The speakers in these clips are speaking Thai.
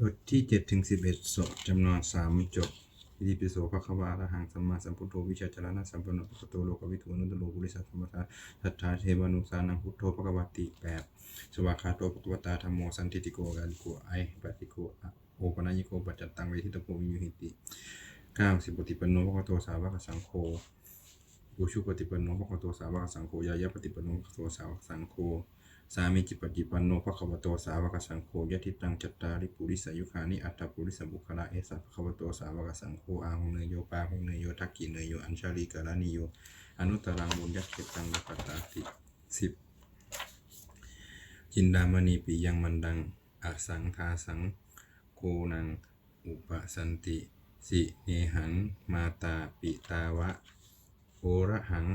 บทที่เจ็ดถึงสิบเอ็ดสจำนวนสามจบอิติปิโสภคะวะอะระหังสัมมาสัมพุทโธวิชาจารณะสัมปันโนภโตโลกวิทูนุตโลกุริสัทธรรมทาสัทธาเทวานุสานังพุทโธภควติแปดสวากขาโตภควตาธรรมโมสันติติโกกาลิโกไอปฏิโกโอปนัญญิโกปัจจตังเวทิตโกวิญญูหิติเก้าสิบปฏิปันโนภะควโตสาวกสังโฆอุชุปฏิปันโนภะควโตสาวกสังโฆยายะปฏิปันโนภะควโตสาวกสังโฆ สามีจิปฏิปันโนภควโตสาวกสังโฆยะทิตังจัตตาริปุริสยุคานิอัตตปุริสบุคละเอสะภะควโตสาวกสังโฆอาหุเนยโยปาหุเนยโยทักกิเนยโยอัญชาลีกาลานิโยอนุตตรังบุญยักเขตังนัปตตาติสิบจินดามณีปิยังมันดังอสังทาสังโกนัง อุปสันติ สิเนหัง มาตาปิตาวะโอระหัง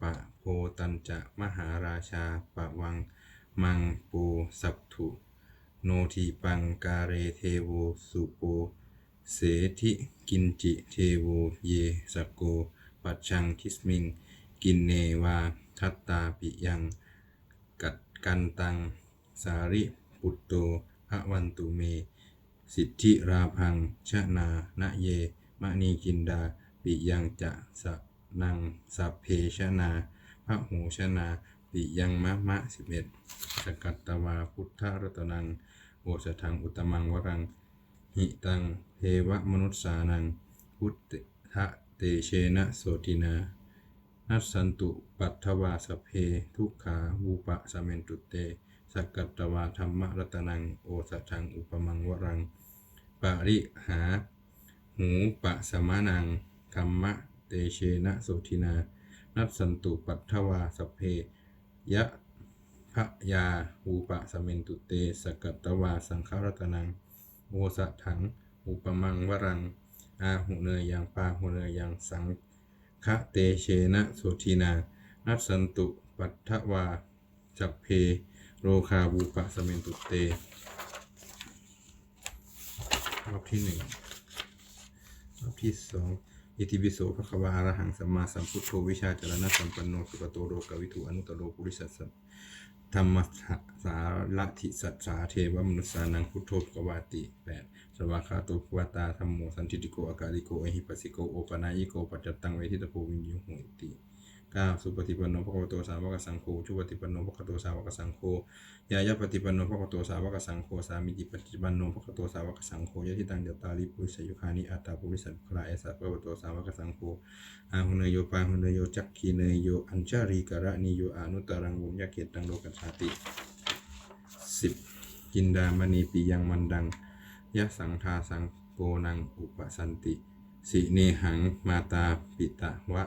ปะโพตันจะมหาราชาปะวัง มังปูสัพถุ โนทีปังกาเรเทโวสุโป เสธิกินจิเทโวเยสโก ปัจชังคิสมิง กินเนวาทัตตาปิยัง กัดกันตัง สาริปุตโตอวันตุเม สิทธิราพังชะนานะเยมะนีกินดา ปิยังจะสะนังสัพเพชนาพระหูชนา ปิยังมะมะสิบเอ็ดสกัตตวาพุทธรัตนังโอสถังอุตมังวรัง หิตังเทวมนุษสานัง พุทธะเตเชนะโสตินา นัสสันตุปัตถวาสเพ ทุกขาวูปะสเมนตุเตสกัตตวาธรรมรัตนังโอสถังอุปมังวรังปาริหา หูปะสมานังธรรมะเตเชนะโสทินา นัสสันตุปัทถวาสเพ ยะพะยาหูปะสเมนตุเตสกัตตวาสังฆรัตนังโอสะถัง อุปมังวรัง อาหุเนยยังปาหุเนยยังสังฆเตเชนะโสทินา นัสสันตุปัทถวาสัพเพโรคาบูปะสเมนตุเต รอบที่หนึ่งรอบที่สอง อิติปิโสภะคะวะอะระหังสัมมาสัมพุทโธวิชาจารณะสัมปันโนสุปโตโรกวิถูอนุตโรปุริสัสสธรรมสาระทิสัจสาเทวมนุสานังพุทโธภควาติแปดสวากาโตภวตาธรรมโมสันติโกอากาลิโกอหิปัสสิโกโอปนายิโกปัจจตังเวทิตโพวิญญูหุติ ก้าสุปฏิปันโนภควโตสาวกสังโฆชุปฏิปันโนภควโตสาวกสังโฆยายาปฏิปันโนภควโตสาวกสังโฆสามิจิปฏิปันโนภควโตสาวกสังโฆยะทิตังเดตาลิปุริสยุคานิอัตตาปุริสัพพะเอสะภะคะวโตสาวกสังโฆอาหุเนยโยปาหุเนยโยจักขีเนยโยอัญชาริกะระนิโยอนุตรังวุญญเกตังโลกัสสติสิบกินดามณีปียังมันดังยะสังทาสังโกนังอุปสันติสิเนหังมาตาปิตะวะ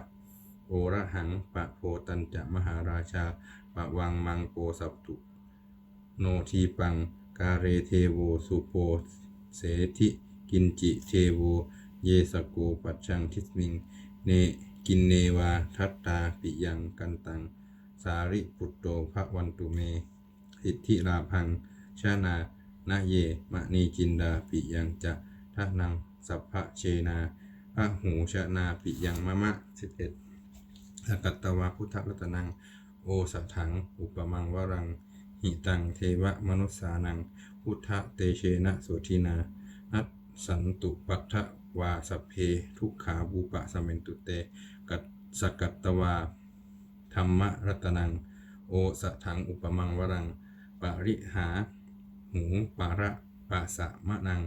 โอระหังปะโพตันจะมหาราชาปะวังมังโปสัพตุโนทีปัง กาเรเทโวสุโปเสธิกินจิเทโว เยสโกปัจชังทิสมิง เนกินเนวาทัตตาปิยังกันตัง สาริปุตโตภะวันตุเม สิทธิราพัง ชานานาเยมะนีจินดาปิยังจะทะนังสัพพะเชนาพระหูชนาปิยังมะมะสิบเอ็ด กัตตวาพุทธรัตนัง โอสัถัง อุปมังวรัง หิตัง เทวมนุสสานัง พุทธเตเชนะโสทินา นัสสันตุปัทถวาสเพ ทุกขาบูปะสมเมนตุเต กัตสกัตตวา ธรรมรัตนัง โอสถัง อุปมังวรัง ปริหา หูปาระปะสะมะนัง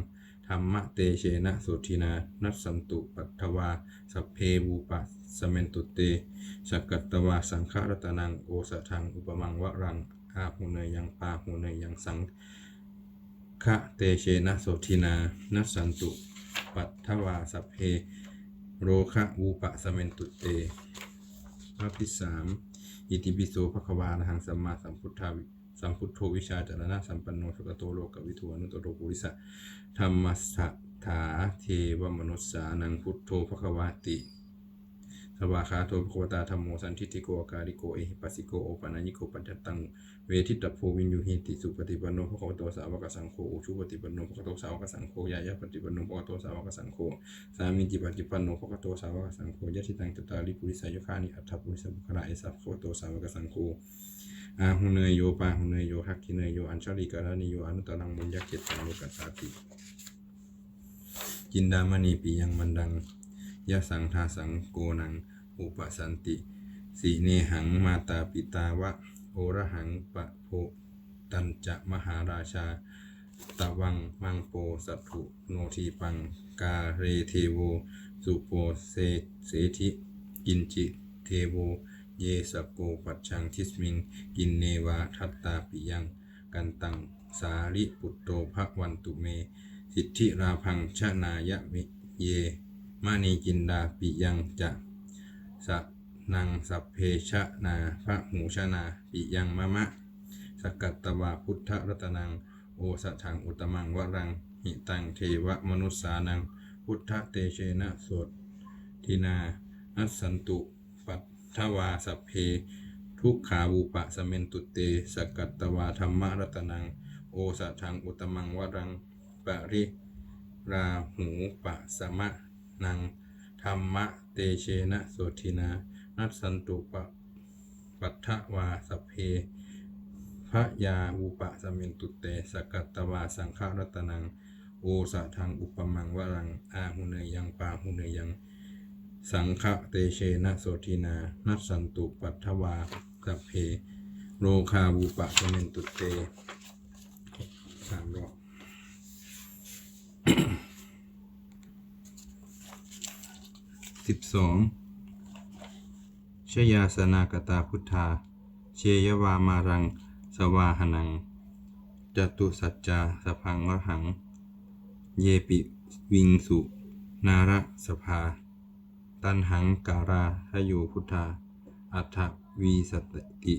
รรมเตเชนะโสทินา นัสสันตุปัทวาสเพบูปะสเมนตุเตสกัตตวาสังฆรัตนังโอสถังอุปมังวรังอาหุเนยังปาหุเนยังสังฆะเตเชนะโสทินา นัสสันตุปัทวาสเพโรคะวูปะสเมนตุเตรอบที่สามอิติปิโสภควานะหังสัมมาสัมพุทธาวิ สัมพุทโธวิชาจารณะสัมปันโนสุขโตโลกวิทูอนุตตโรปุริสะธรรมสัทธาเทวมนุสสานังพุทโธภควาติสวากขาโตภควตาธรรมโมสันทิติโกอาการิโกเอหิปัสสิโกโอปานายิโกปัจจตังเวทิตโพวินยูหิติสุปฏิปันโนภควโตสาวกสังโฆอุชุปฏิปันโนภควโตสาวกสังโฆยายาปฏิปันโนภควโตสาวกสังโฆสามิจิปฏิปันโนภควโตสาวกสังโฆยะทิตังจตาริปุริสายุคานิอัตถปุริสบุคลาเอสัพภควโตสาวกสังโฆ อาหุเนยโยปาหุเนยโยทักขิเนยโยอัญชลีการณิโยอนุตตรังบุญญาเกตังโลกัสสาติจินดามณีปียังมันดังยะสังทาสังโกนัง อุปสันติสีเนหังมาตาปิตาวะโอระหังปะโพตันจะมหาราชา ตะวังมังโปสัตถุโนทีปังกาเรเทโว สุโปเซเสธิกินจิเทโว เยสโกปัจชังทิสมิงกินเนวาทัตตาปิยัง กันตังสาริปุตโตภะวันตุเม สิทธิราพังชนายะมิเยมานีจินดาปิยังจะสะนังสัพเพชะนาพระหูชนาปิยังมะมะ สกัตตวาพุทธรัตนัง โอสถังอุตมังวรัง หิตังเทวมนุสสานัง พุทธเตเชนะสดทินานัสสันตุ ปัตถวาสัพเพ ทุกขาวูปะสเมนตุเต สกัตตวาธรรมรัตนัง โอสถังอุตมังวรังปริราหูปะสมะนังธรรมะเตเชนะโสทินา นัสสันตุปะปัทวาสเพพระยาอุปะสมินตุเตสกัตตวาสังฆรัตนัง โอสะทังอุปมังวรัง อาหุเนยยังปาหุเนยยัง สังฆเตเชนะโสทินา นัสสันตุปัทถวาสัพเพ โรคาวุปะสมินตุเตสามรอบสิบสองชยาสนากตาพุทธา เชยวามารัง สวาหนัง จตุสัจจาสพังวหัง เยปิวิงสุ นาระสภา ตันหังการาทโยพุทธา อัฏฐวีสติ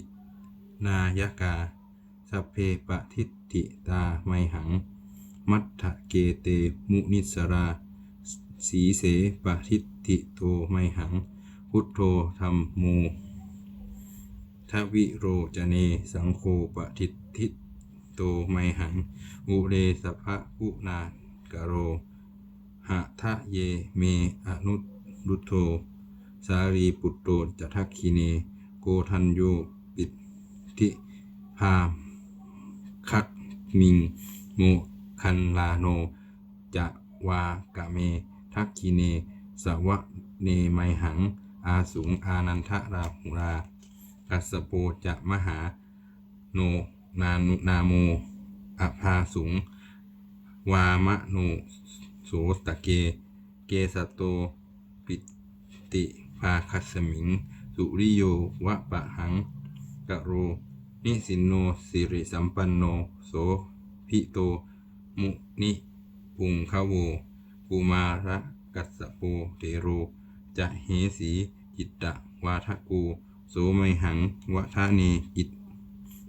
นายกาสัพเพปะทิฏฐิตาไมหัง มัทธเกเตมุนิสราสีเสปะทิฏฐิโตไมหัง พุทโธธรรมโมทวิโรจเนสังโฆปะทิฏฐิโตไมหัง อุเรสภะกุนากโรหะทะเยเมอนุ รุโธสารีปุตโตจะทักคีเน โกทันโยปิติพาคักมิงโมคันลาโน จะวากะเม ทักคีเน สวะเนไมหัง อาสุงอานันทราหุรา กัสโปจะมหา โนนานุนาโมอภาสุง วามะโนโสตะเก เกสโต ติภาคัสมิง สุริโยวะปะหังกะโร นิสินโนสิริสัมปันโน โสพิโต มุนิปุงคาโวกุมาระกัสโปเทโร จะเหสีจิตตะวาทะกูโสไมหังวะทะเนอิต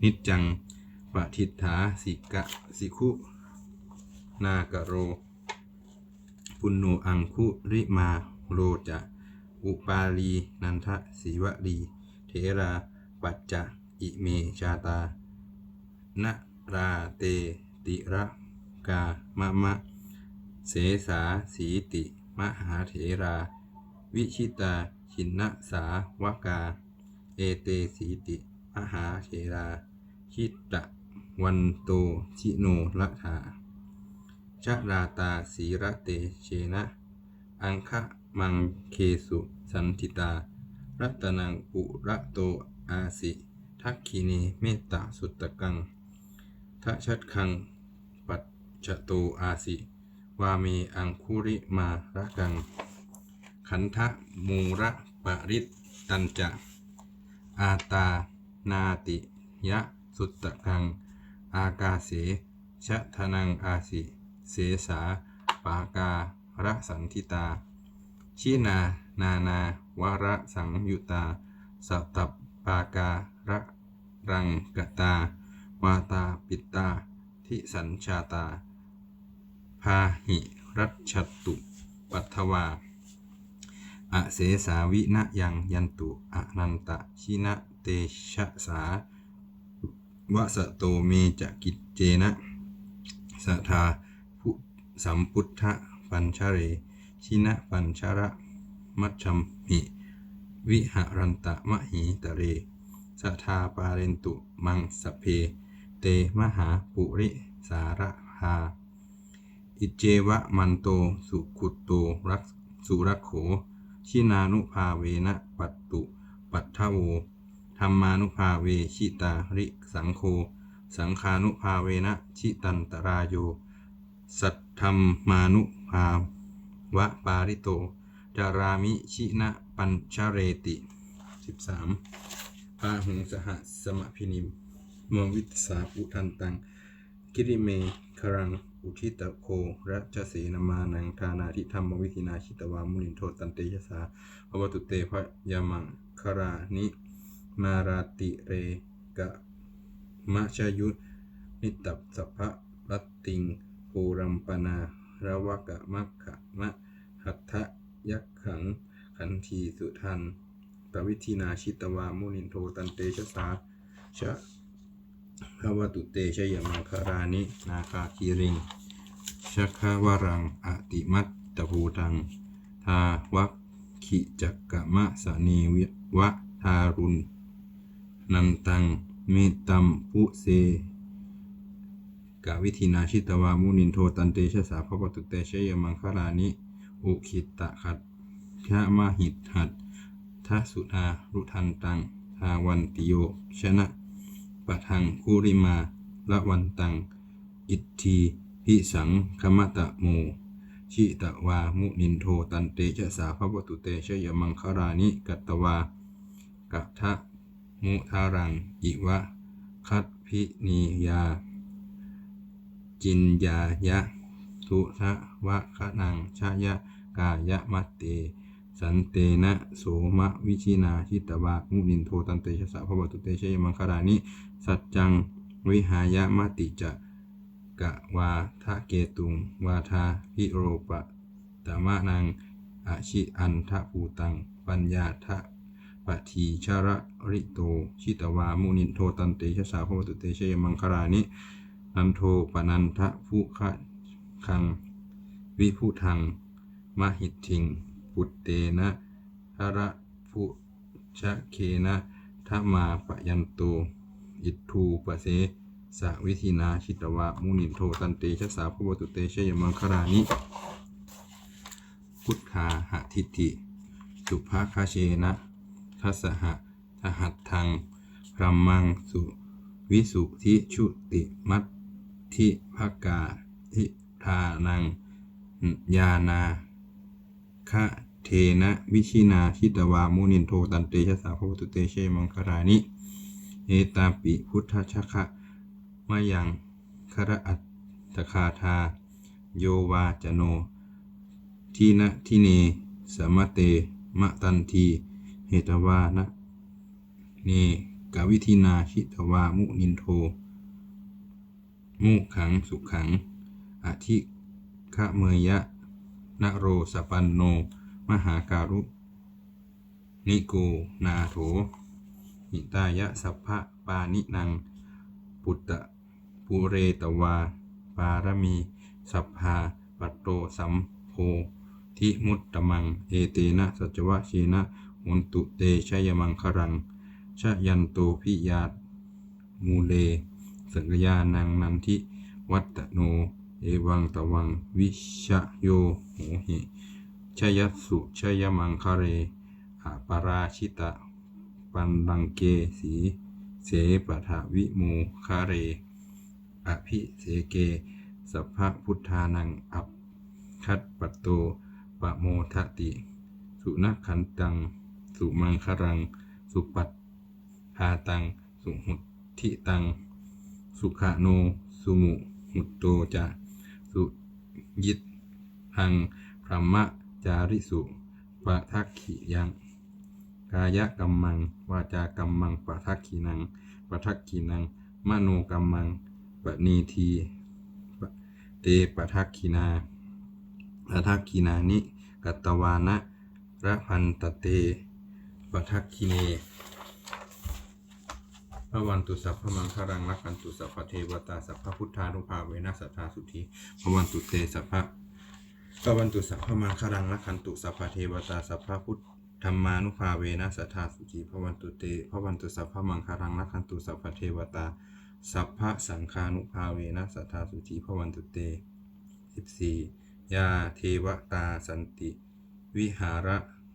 นิจจังปฏิฐาสิกะสิคุ นากะโร ปุณโนอังคุริมาโรจะ อุปาลี นันทะสีวลีเทรา ปัจจะอิเมชาตานราเตติระกามะมะ เสสาสีติ มหาเถรา วิชิตา ชินนสาวกา เอเตสีติ มหาเถราชิตะวันโตชิโนละธาชะราตาสีระเตเชนะ อังคะมังเคสุ สันติตา รัตนังปุระโตอาสิ ทักขินีเมตตาสุตตะกังทะชัดคัง ปัจจโตอาสิ วาเมอังคุริมาระกัง ขันทะมูระปริตตันจะ อาตา นาติยะสุตตะกัง อากาเสชะทนังอาสิ เสสา ปาการะสันทิตา ชินา นานาวระสังยุตาสัตตปาการะรังกตา วาตาปิตา ทิสัญชาตา พาหิรัชชตุปัทวาอเสสาวินะยังยันตุอนันตะชินะเตชะสาวะสะโตเมจะกิจเจนะสทาพุสัมพุทธปัญชเร ชินะปัญชระ มัชชัมหิวิหารันตะมะหีตะเรสัทาปาเรนตุมังสเพ เตมหาปุริสารหาอิเจวะมันโตสุขุตโตรักสุรักโข ชินานุภาเวนะปัตตุปัททโวธรรมานุภาเวชิตาริสังโฆสังคานุภาเวนะชิตันตรายโย สัทธรรมานุภาวะปาริโต จารามิชินะปัญชเรติ 13พาหุงสหสมพินิมมวงวิตสาปุทันตัง กิริเมครัง อุทิตโครัชเสนมานังทานาทิธรรมวิธินาชิตวามุนินโทตันเตยสาภวตุเตพะยามังครานิมาราติเรกะมะชายุนิตับสัพพะรัตติงปูรัมปนาระวะกะมัคคะมะหัตถะ ยักขังขันทีสุทันปวิธินาชิตวามุนินโทตันเตชะสาชะภวตุเตชยมังคารานิ นาคาคีริงชัคขวรังอติมัตตภูตัง ทาวัคขิจักกะมะสเนวิวะทารุณนันตังเมตัมปุเสกาวิธินาชิตวามุนินโทตันเตชะสาภวตุเตชยมังคารานิ อุคิตะขัดชะมหิตหัดทัสุธารุทันตัง ทาวันติโย ชนะปะทังคุริมาละวันตัง อิทธีพิสังคมตะโม ชิตะวามุนินโทตันเตชะสาภวตุเตชยมังคารานิกัตวากะทะมุทารัง อิวะ คัตพินียา จินยายะ ทุทะวะคะนังชะยะกายะมัตเต สันเตนะโสมะวิชินาชิตวามุนินโทตันเตชะสะพระบตุเตชยมังคารานิ สัจจังวิหายะมติจะกะวาทะเกตุง วาทาพิโรปะตมะนังอชิอันทะภูตัง ปัญญาทะปะทีชระริโต ชิตวามุนินโทตันเตชะสาพระบตุเตชยมังคารานิ นันโทปนันทะภุคะ คัง วิพุทัง มหิตทิง ปุตเตนะหระภุชะเคนะทะมาปะยันโตอิทูปะเสสะวิธินาชิตวะ มุนินโทตันเตชะสาภวตุเตชยมังคารานิ พุทธาหะทิฏฐิสุภาคาเชนะทัสหะทหัตทังพรัมมังสุ วิสุทิชุติมัตทิภกาทิ ทานังยานาคะเทนะวิชินาชิตวามุนินโทตันเตชะสาภวตุเตเชมังครานิเอตาปิพุทธชคะมายังคระอัตตคาทาโยวาจโน ทีนะทิเนสมะเตมะตันทีเหตวานะเนกวิธินาชิตวามุนินโท มุขังสุขัง อธิคะเมยะนโรสปันโน มหาการุ นิโกนาโถหิตายะสัพพะปานินัง ปุตตะปุเรตวา ปารมี สัพพาปัตโตสัมโพทิมุตตมัง เอเตนะสัจวะชีนะหุนตุเตชยมังครังชยันโตพิยาตมูเลสกยานังนันทิวัตโน เอวังตวังวิชโยโหหิชยัสสุชยมังคเรอปาราชิตะ ปันดังเกสีเสปะทะวิโมคาเร อภิเสเก สัพพะพุทธานังอัปคัตปัตโตปะโมทติ สุนักขันตัง สุมังครัง สุปัตพาตัง สุหุทิตัง สุขโน สุมุหุตโตจะ สุยิตพังพรหมจาริสุปะทักขิยังกายกรรมัง วาจากรรมังปะทักขินังปะทักขินัง มโนกรรมังปณีทีเตปะทักขินาปะทักขินานิกัตตวานะระพันตเตปะทักขิเน พระวันตุสัพพมังคารังรักขันตุสัพพเทวตาสัพพพุทธานุภาเวนัสสัทธาสุธีพระวันตุเตสัพพะพระวันตุสัพพมังคารังละขันตุสัพพะเทวตาสัพพะพุทธธรรมานุภาเวนะสัทธาสุจีพระวันตุเตพระวันตุสัพพะมังคารังนักขันตุสัพพะเทวตาสัพพะสังฆานุภาเวนะสัทธาสุจีพระวันตุเต14ยาเทวตาสันติ วิหาร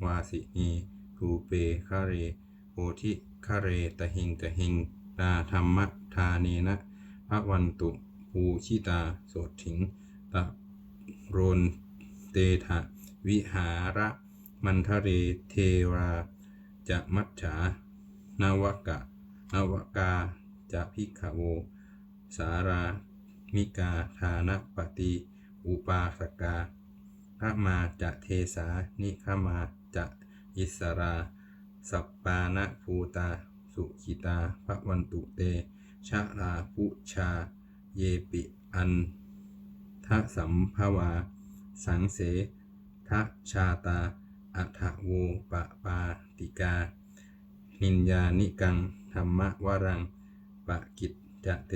วาสินีภูเปคะเรโพธิ คะเรตหิงตหิงตาธรรมทาเนนะพระวันตุภูชิตาโสถิงตะโรนเตถะวิหาระมันทะเรเทราจะมัจฉานวกะนวกาจะพิกขโว สารามิกาทานปฏิอุปาสกาพระมาจะเทสานิขมาจะอิสรา สัปปานะภูตา สุขิตาพระวันตุเต ชะลาพุชา เยปิอันทะสัมภวา สังเสทะชาตาอัฏฐโวปะปาติกา นินยานิกัง ธรรมวรัง ปะกิจจะเต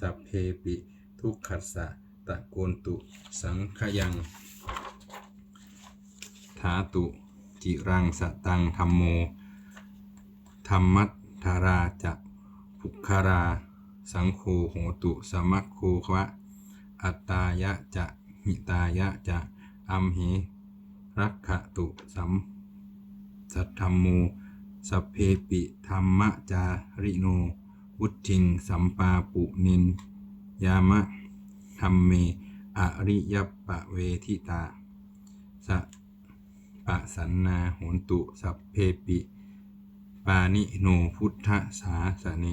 สัพเพปิ ทุกขัสสะตะโกนตุ สังขยัง ถาตุ จิรังสตังธรรมโม ธรรมัตธาราจะภุคารา สังโฆโหตุสมัคโควะ อัตตายะจะหิตายะจะอัมหิรักขะตุสัมสัทธรรมโมสพเพปิธรรมจาริโน วุทิง สัมปาปุนิน ยามะธรรมเม อริยปะเวทิตาสะ ปะสันนาโหนตุ สัพเพปิ ปานิโนพุทธสาสเน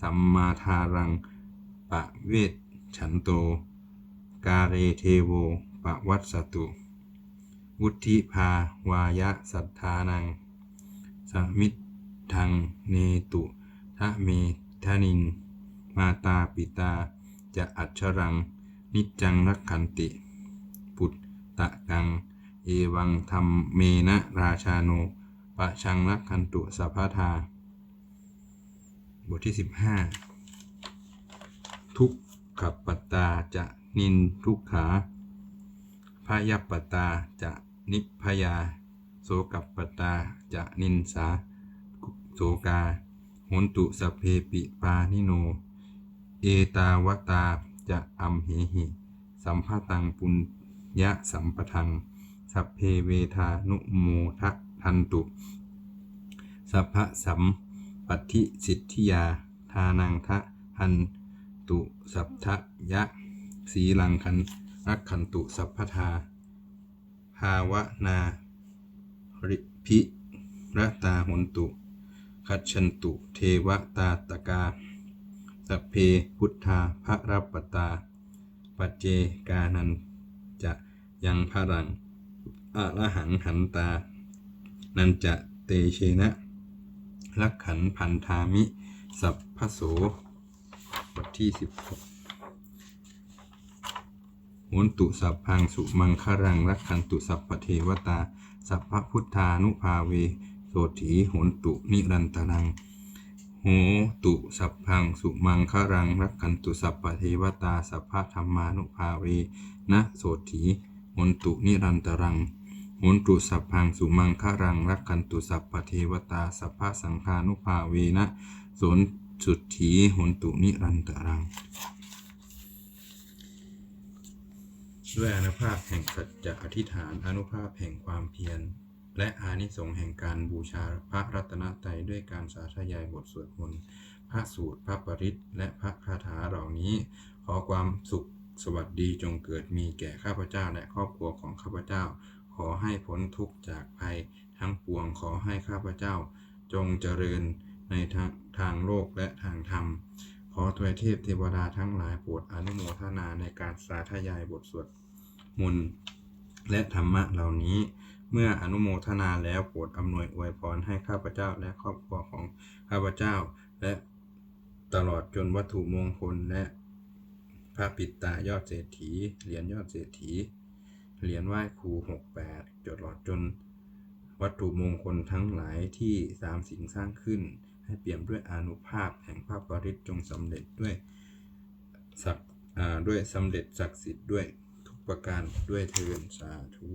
สัมมาทารัง ปะเวทฉันโต กาเรเทโว ปะวัตสตุ วุธิภาวายะสัทธานัง สมิทธังเนตุทะเมทะนิง มาตาปิตา จะอัจฉรัง นิจจังรักขันติ ปุตตะกัง เอวังธรรมเมนะราชาโนปะชังรักขันตุสัพพทา บทที่ 15 ทุกขปัตตาจะนินทุกขาพยปตตาจะนิพยา โสกปตาจะนินสาโสกาหนตุสเพปิปานิโน เอตาวตาจะอัมเหหิ สัมภตังปุญญะสัมปทัง สัพเพเวทานุโมทัทันตุสัพพะสัมปัติสิทธิยา ทานังทะหันตุสัพทะยะ สีลังคันรักขันตุสัพพทา ภาวนาริพิรตาหนตุ คัจฉันตุ เทวตาตกา สัพเพพุทธาพระรับปตา ปัจเจกานันจะยังพรัง อะระหังหันตา นันจะเตเชนะลักขันพันธามิ สัพพโสบทที่สิบหกโหนตุสัพพังสุมังครังรักขันตุสัพพเทวตา สัพพพุทธานุภาเวโสถีโหนตุนิรันตรังโหตุสัพพังสุมังครังรักขันตุสัพพเทวตา สัพพธรรมานุภาเวนะโสถีโหนตุนิรันตรัง หนตุสัพพังสุมังคารังรักขันตุสัพพเทวตาสัพพสังฆานุภาเวนะโสนสุดถีโหนตุนิรันตรัง ด้วยอนุภาพแห่งสัจจะอธิษฐานอนุภาพแห่งความเพียร และอานิสงส์แห่งการบูชาพระรัตนตรัยด้วยการสาธยายบทสวดมนต์พระสูตรพระปริตและพระคาถาเหล่านี้ ขอความสุขสวัสดีจงเกิดมีแก่ข้าพเจ้าและครอบครัวของข้าพเจ้า ขอให้พ้นทุกข์จากภัยทั้งปวงขอให้ข้าพเจ้า จงเจริญในทางทางโลกและทางธรรม ขอทวยเทพเทวดาทั้งหลายโปรดอนุโมทนาในการสาธยายบทสวดมนต์และธรรมะเหล่านี้ เมื่ออนุโมทนาแล้วโปรดอำนวยอวยพรให้ข้าพเจ้าและครอบครัวของข้าพเจ้า และตลอดจนวัตถุมงคลและพระปิตายอดเศรษฐีเหรียญยอดเศรษฐี เหรียญไหว้ครู68จดหลอดจน วัตถุมงคลทั้งหลายที่สามสิ่งสร้างขึ้น ให้เปี่ยมด้วยอนุภาพแห่งพระปริศจงสำเร็จด้วยศักด์ด้วยสำเร็จศักดิ์สิทธิ์ด้วยทุกประการด้วยเทินสาธุ